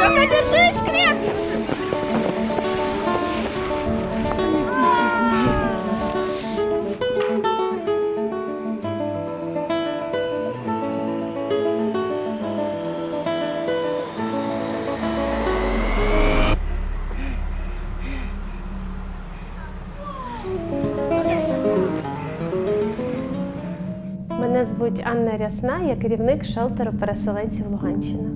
Только держись крепко. Мене звуть Анна Рясна, я керівник шелтеру переселенців Луганщина.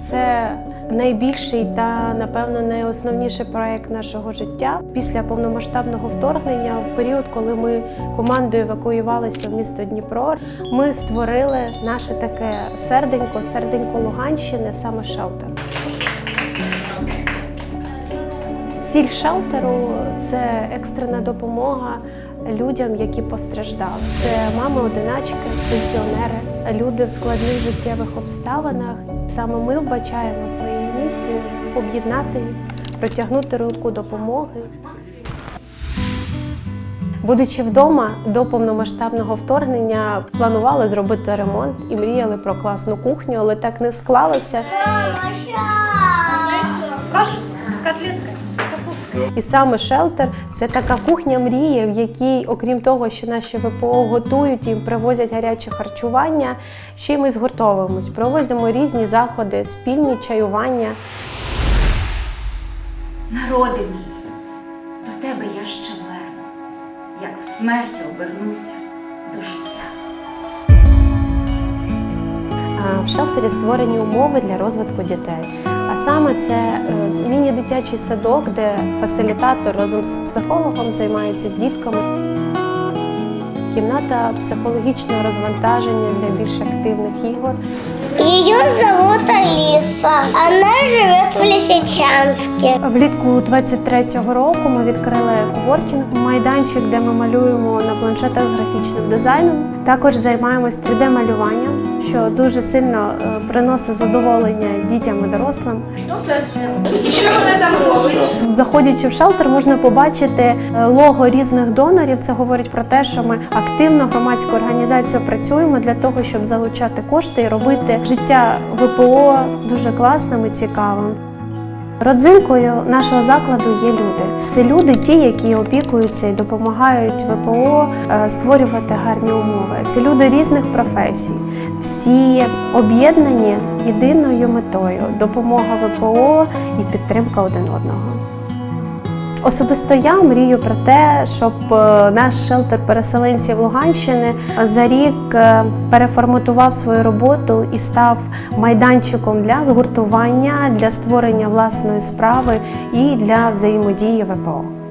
Це найбільший та напевно найосновніший проект нашого життя після повномасштабного вторгнення. В період, коли ми командою евакуювалися в місто Дніпро, ми створили наше таке серденько, серденько Луганщини, саме шелтер. Ціль шелтеру це екстрена допомога людям, які постраждали. Це мами-одиначки, пенсіонери, люди в складних життєвих обставинах. Саме ми вбачаємо своєю місією об'єднати їх, протягнути руку допомоги. Будучи вдома до повномасштабного вторгнення, планували зробити ремонт і мріяли про класну кухню, але так не склалося. Прошу, з котлеткою. І саме шелтер це така кухня мрії, в якій, окрім того, що наші ВПО готують їм привозять гаряче харчування, ще й ми згуртовуємось, проводимо різні заходи, спільні чаювання. Народи мій, до тебе я ще верну, як в смерті обернуся до життя. В шелтері створені умови для розвитку дітей. А саме це е, міні-дитячий садок, де фасилітатор разом з психологом займається з дітками. Кімната психологічного розвантаження для більш активних ігор. Ее зовут Алиса. Она живет в Лисичанске. Влітку 23-го року ми відкрили коворкінг майданчик, де ми малюємо на планшетах з графічним дизайном. Також займаємось 3D-малюванням, що дуже сильно е, приносить задоволення дітям і дорослим. І що вона там робить? Заходячи в шелтер, можна побачити е, лого різних донорів. Це говорить про те, що ми активно громадську організацію працюємо для того, щоб залучати кошти і робити життя ВПО дуже класним і цікавим. Родзинкою нашого закладу є люди. Це люди, ті, які опікуються і допомагають ВПО е, створювати гарні умови. Це люди різних професій. Всі об'єднані єдиною метою допомога ВПО і підтримка один одного. Особисто я мрію про те, щоб е, наш шелтер переселенців Луганщини за рік е, переформатував свою роботу і став майданчиком для згуртування, для створення власної справи і для взаємодії ВПО.